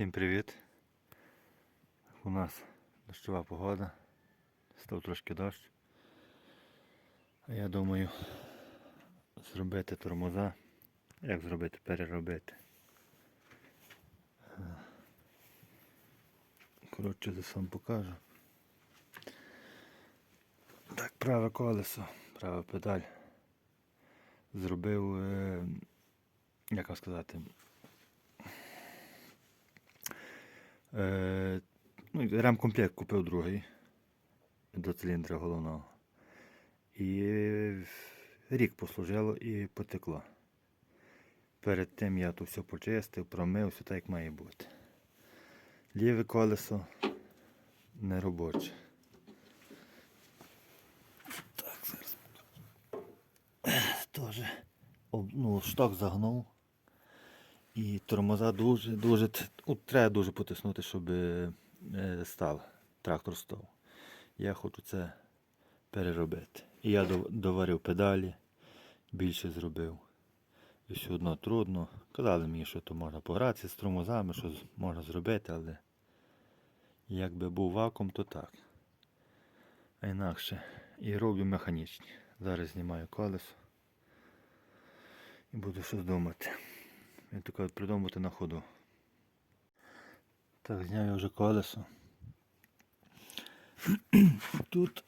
Всім привіт! У нас дощова погода. Став трошки дощ. А я думаю зробити тормоза. Як зробити? Переробити. Е, Коротше, за сам покажу. Так, праве колесо, права педаль. Зробив, е, як вам сказати, Е, ну, ремкомплект купив другий до циліндра головного. І рік послужило і потекло. Перед тим я тут все почистив, промив, все так як має бути. Ліве колесо неробоче. Так, зараз. Об- ну, шток загнув. І тормоза дуже, дуже, треба дуже потиснути, щоб е, став, трактор став. Я хочу це переробити. І я доварив педалі, більше зробив. І все одно трудно. Казали мені, що то можна погратися з тормозами, що можна зробити, але якби був вакуум, то так. А інакше. І роблю механічні. Зараз знімаю колесо і буду щось думати. Я таке придумати на ходу. Так, зняв я вже колесо. Тут,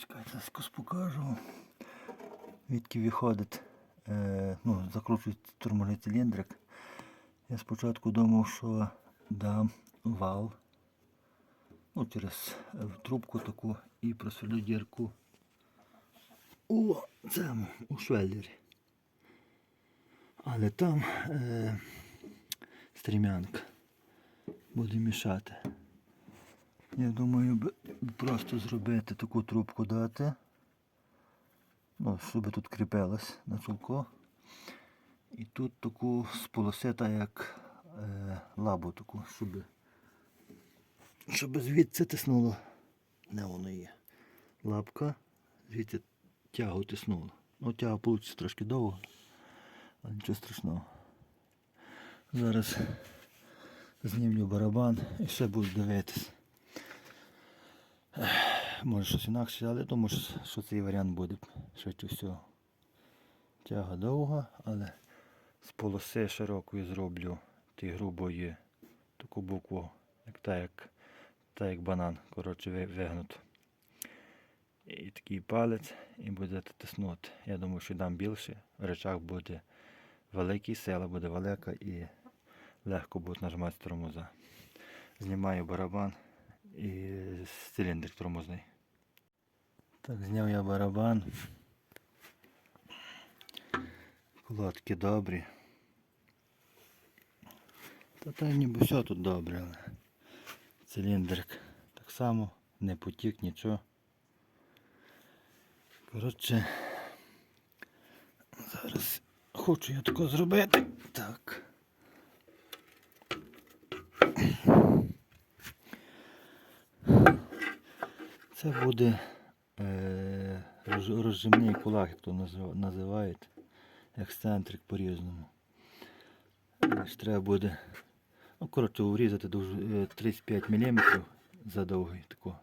чекайте, покажу. Відки виходить, е, ну, закручується тормозний циліндрик. Я спочатку думав, що дам вал ну, через е, трубку таку і просверлю дірку у цьому, у швеллері. Але там е, стрімянка буде мішати. Я думаю, просто зробити таку трубку дати. Ну, щоб тут кріпилась на чулко. І тут таку з як е, лабу таку, щоб, щоб звідси тиснуло. Не воно є. Лапка, звідси тягу тиснуло. Ну, тяга вийде трошки довго. Але нічого страшного. Зараз знімлю барабан і ще буду дивитись. Може щось інакше, але думаю, що- цей варіант буде швидше всього. Тяга довга, але з полоси широкої зроблю ті грубої таку букву, як та як, та як банан, коротше вигнуто. І такий палець і буде тиснути. Я думаю, що дам більше, речах буде великий, сила буде велика і легко буде нажимати тормоза. Знімаю барабан і циліндр тормозний. Так, зняв я барабан. Колодки добрі. Та та ніби все тут добре, але циліндрик так само, не потік, нічого. Коротше, зараз хочу я тако зробити. Так. Це буде е, розжимний кулак, як то назив- називають. Ексцентрик по-різному. Треба буде ну, коротше, урізати е, 35 мм задовгий тако.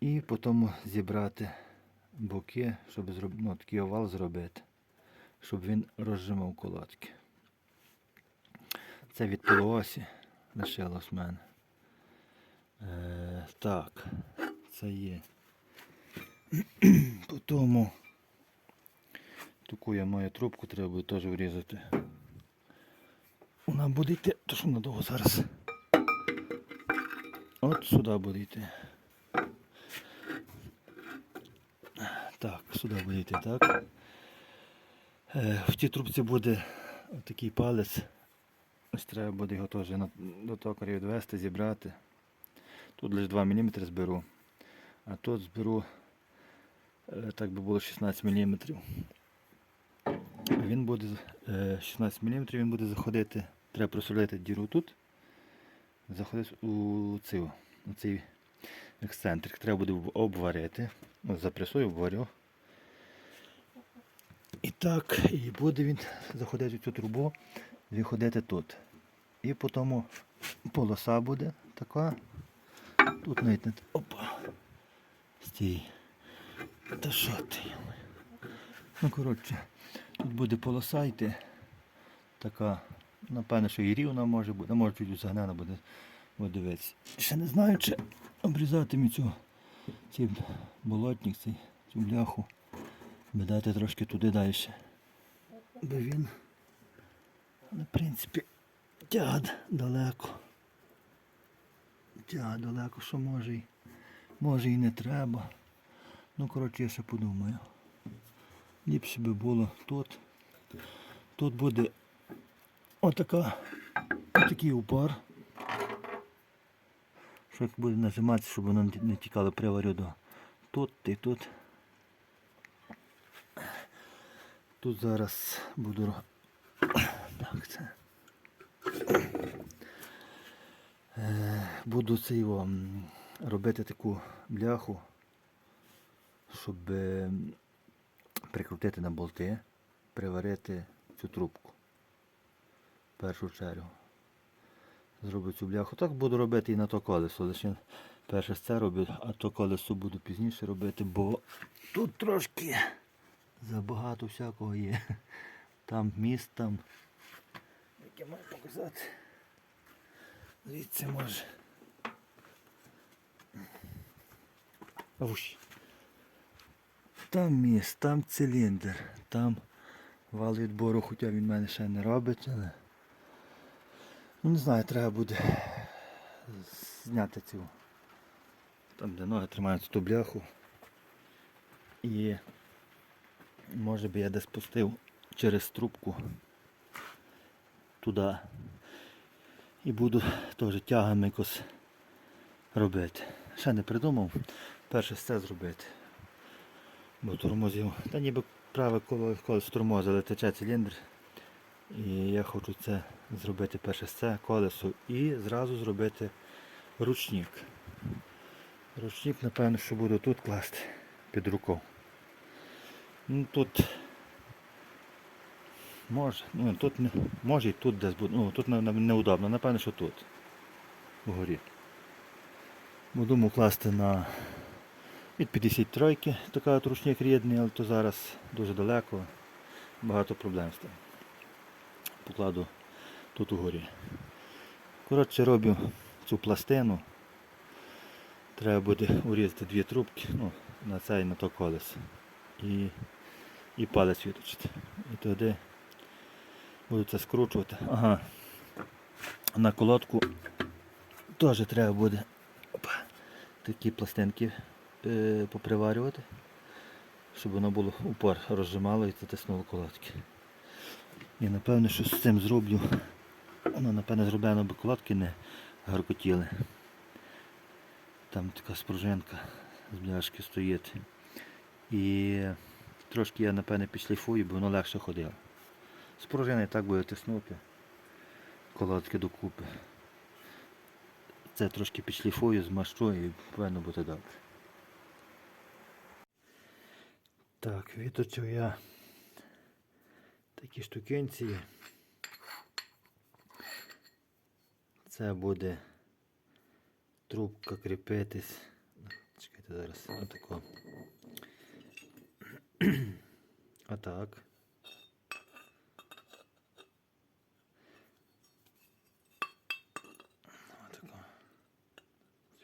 І потім зібрати боки, щоб ну, такий овал зробити, щоб він розжимав колодки. Це від полуосі лишилось в мене. Е, так, це є. Потім таку я маю трубку, треба буде теж врізати. Вона буде йти, то що вона довго зараз. От сюди буде йти. Так, сюди буде йти, так. Е, в тій трубці буде такий палець. Ось треба буде його теж до токаря відвести, зібрати. Тут лише 2 мм зберу. А тут зберу е, так би було 16 мм. Він буде е, 16 мм він буде заходити. Треба просверлити діру тут. Заходить у цю, у цей ексцентрик. Треба буде обварити. Запресую, обварю. Так, і буде він заходити в цю трубу, виходити тут. І потім полоса буде така. Тут навіть не. Опа. Стій. Та що ти? Ну, коротше, тут буде полоса йти. Така, напевно, що і рівна може бути, а може чуть загнена. Буде дивитися. Ще не знаю, чи обрізати мені цю цей болотник, цей, цю бляху. Би трошки туди далі. Бо він, ну, в принципі, тяга далеко. Тяга далеко, що може й, може і не треба. Ну, коротше, я ще подумаю. Ліпше би було тут. Тут буде отака, отакий упор. Що як буде нажиматися, щоб воно не тікало приварю до тут і тут. Тут зараз буду так, це. Е, Буду це його робити таку бляху, щоб е, прикрутити на болти, приварити цю трубку. В першу чергу. Зроблю цю бляху. Так буду робити і на то колесо. Лише перше це роблю, а то колесо буду пізніше робити, бо тут трошки забагато всякого є. Там міст, там. Як я маю показати? Звідси може. Ауш. Там міст, там циліндр, там вал відбору, хоча він мене ще не робить, але. Ну не знаю, треба буде зняти цю. Там де ноги тримаються ту бляху. І може би я десь пустив через трубку туди. І буду теж тягами якось робити. Ще не придумав. Перше це зробити. Бо тормозів. Та ніби праве коло колесо тормозить, але тече циліндр. І я хочу це зробити перше це колесо і зразу зробити ручник. Ручник, напевно, що буду тут класти під рукою. Ну тут може, ну тут може і тут десь буде. Ну тут не- не- неудобно, напевно, що тут. Вгорі. Буду класти на від 53 така от рідний, але то зараз дуже далеко. Багато проблем з тим. Покладу тут угорі. Коротше, роблю цю пластину. Треба буде урізати дві трубки, ну, на це і на то колесо. І, і палець відточити. І тоді буду це скручувати. Ага. На колодку теж треба буде опа, такі пластинки е, поприварювати, щоб воно було упор розжимало і затиснуло колодки. І напевно, що з цим зроблю. Ну, напевно, зроблено, бо колодки не гаркотіли. Там така спружинка з бляшки стоїть. І трошки я, напевне, підшліфую, бо воно легше ходило. Спружина і так буде тиснути колодки докупи. Це трошки підшліфую, змащу і повинно бути добре. Так, відточив я такі штукенці. Це буде трубка кріпитись. Чекайте зараз. Отако. Отак. Отако.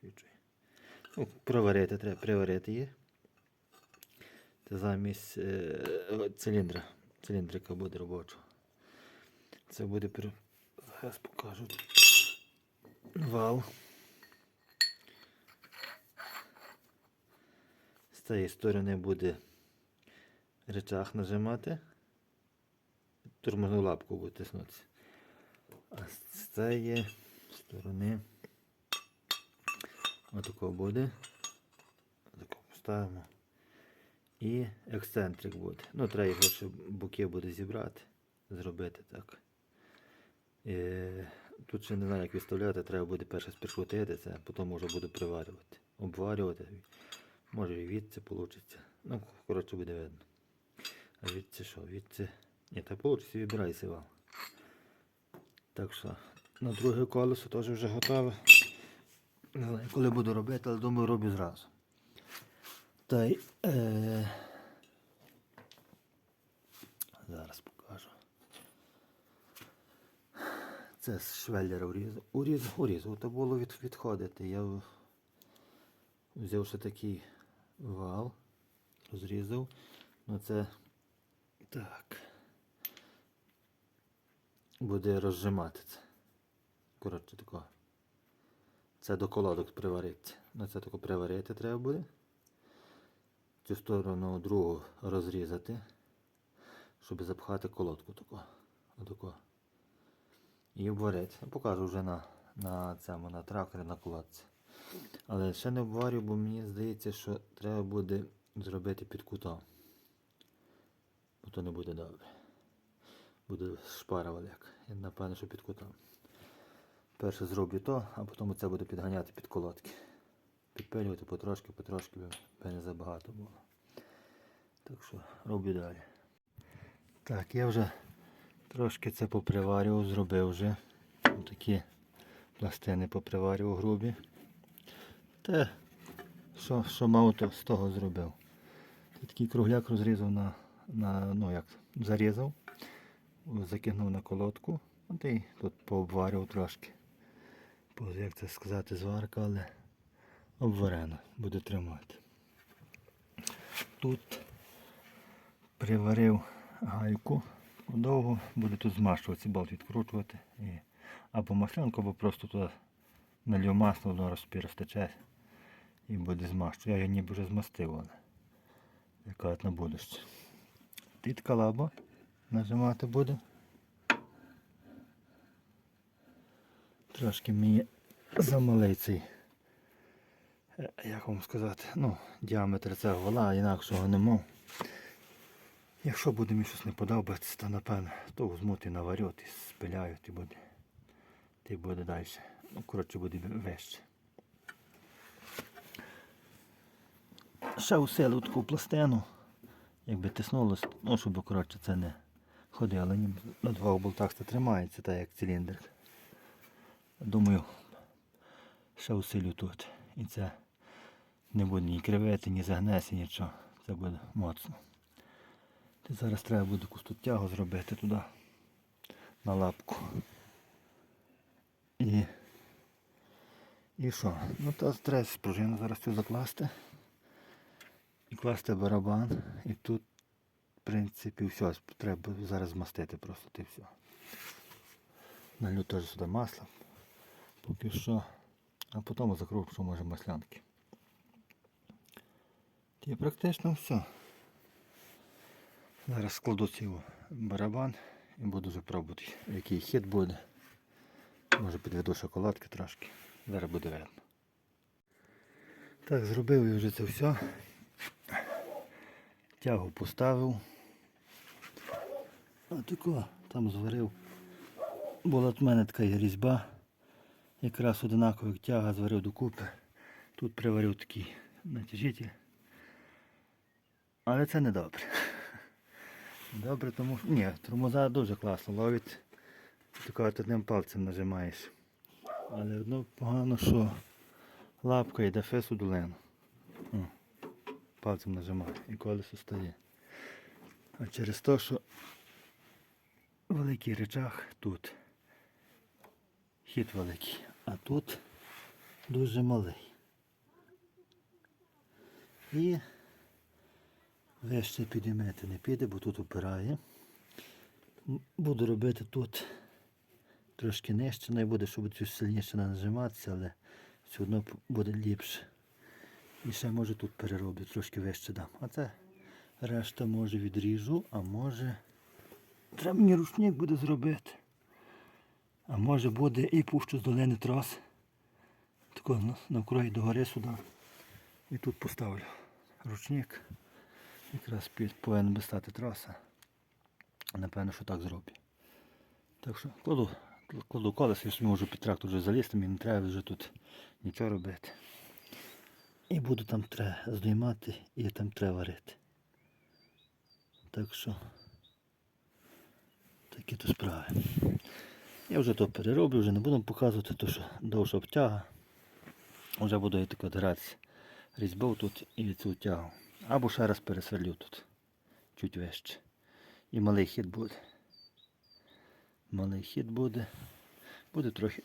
Свічує. Ну, проварити треба, приварити її. Це замість е, циліндра. Циліндрика буде робочого. Це буде при... Зараз покажу. Вал. З цієї сторони буде речах нажимати. Тормозну лапку буде тиснутися. А з цієї сторони отако буде. Отако. І ексцентрик буде. Ну, треба його ще боки буде зібрати, зробити так. Е, тут ще не знаю, як відставляти, треба буде перше прикрутити це, потім вже буду приварювати. Обварювати. Може і відці вийде. Ну, коротше буде видно. А відці що? Відці. Ні, так вийде, вибирай сівал. Так що на друге колесо теж вже готове. Не знаю, коли буду робити, але думаю, роблю зразу. Та й е... зараз покажу. Це з швеллера урізав. Урізав, урізав. То було від, відходити. Я взяв ще такий вал, розрізав. Ну це так. Буде розжимати це. Коротше тако. Це до колодок приварити. На це тако приварити треба буде. Цю сторону другу розрізати, щоб запхати колодку тако. Отако. І обварити. Я покажу вже на, на цьому, на тракторі, на колодці. Але ще не обварю, бо мені здається, що треба буде зробити під кутом. Бо то не буде добре. Буде шпара велика. Я напевно, що під. Перше зроблю то, а потім це буду підганяти під колодки. Підпилювати потрошки, потрошки, би не забагато було. Так що роблю далі. Так, я вже трошки це поприварював, зробив вже. Такі пластини поприварював грубі. Те, що, що мав, то з того зробив. Такий кругляк розрізав на, на ну як, зарізав, закинув на колодку, от і тут пообварював трошки. Як це сказати, зварка, але обварена, буде тримати. Тут приварив гайку довго, буду тут змащувати, болт відкручувати. І або маслянку, або просто туди налью масло, воно розпі- і буде змащувати. Я її ніби вже змастив, але яка на будущее. Тут калаба нажимати буде. Трошки мені замалий цей, е, як вам сказати, ну, діаметр цього вала, а інакшого не мов. Якщо буде мені щось не подобатися, то напевно, то візьмуть і наварю, і спиляють і буде. Ти буде далі. Ну, коротше, буде вище. Ще усилив таку пластину, якби тиснулося, ну, щоб коротше це не ходило. Ні, на двох болтах це тримається, так як циліндр. Думаю, ще усилю тут. І це не буде ні кривити, ні загнеться, нічого. Це буде моцно. Ти зараз треба буде якусь тягу зробити туди на лапку. І. І що? Ну то треба спружину зараз цю закласти. Класти барабан. І тут, в принципі, все. Треба зараз змастити просто ти все. Налю теж сюди масло. Поки що. А потім закручу, може, маслянки. І практично все. Зараз складу цей барабан і буду вже пробувати, який хід буде. Може підведу шоколадки трошки. Зараз буде видно. Так, зробив я вже це все. Тягу поставив. А тако там зварив. Була от мене така різьба. Якраз одинаково як тяга зварив докупи. Тут приварив такий натяжитель. Але це не добре. Добре, тому що... Ні, тормоза дуже класно ловить. Тільки от одним пальцем нажимаєш. Але одно погано, що лапка йде фес у долину. Пальцем нажимає і колесо стає. А через те, що великий речах тут. Хід великий. А тут дуже малий. І Вище підіймати не піде, бо тут опирає. Буду робити тут трошки нижче, не буде, щоб цю сильніше нажиматися, але все одно буде ліпше. І ще може тут перероблю, трошки вище дам. А це решта може відріжу, а може. Треба мені рушник буде зробити. А може буде і пущу з долини трос. Тако на- навкруги догори сюди. І тут поставлю ручник. Якраз під повинен би стати траса. Напевно, що так зроблю. Так що кладу, кладу колесо, я можу під трактор вже залізти, мені не треба вже тут нічого робити. І буду там треба здіймати і там треба варити. Так що такі то справи. Я вже то перероблю, вже не буду показувати, то що довша обтяга. Вже буду я тако гратися різьбою тут і цю тягу. Або ще раз пересверлю тут. Чуть вище. І малий хід буде. Малий хід буде. Буде трохи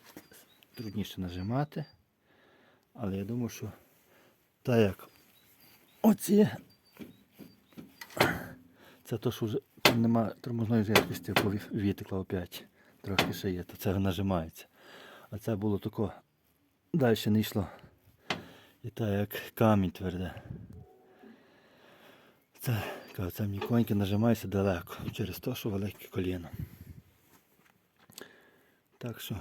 трудніше нажимати. Але я думаю, що так оці. Це то, що вже там нема тормозної жидкості, пові- вітекла опять. Трохи ще є, то це нажимається. А це було тако далі не йшло. І так як камінь тверде. Це, це м'яконьке нажимається далеко через те, що велике коліно. Так що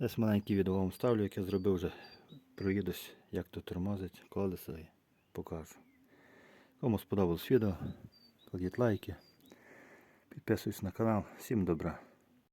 десь маленький відео вам ставлю, як я зробив вже. Проїдусь, як тут тормозить колесо і покажу. Кому сподобалось відео, кладіть лайки, підписуйтесь на канал. Всім добра.